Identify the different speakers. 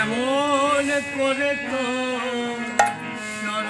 Speaker 1: এমন করে তো নর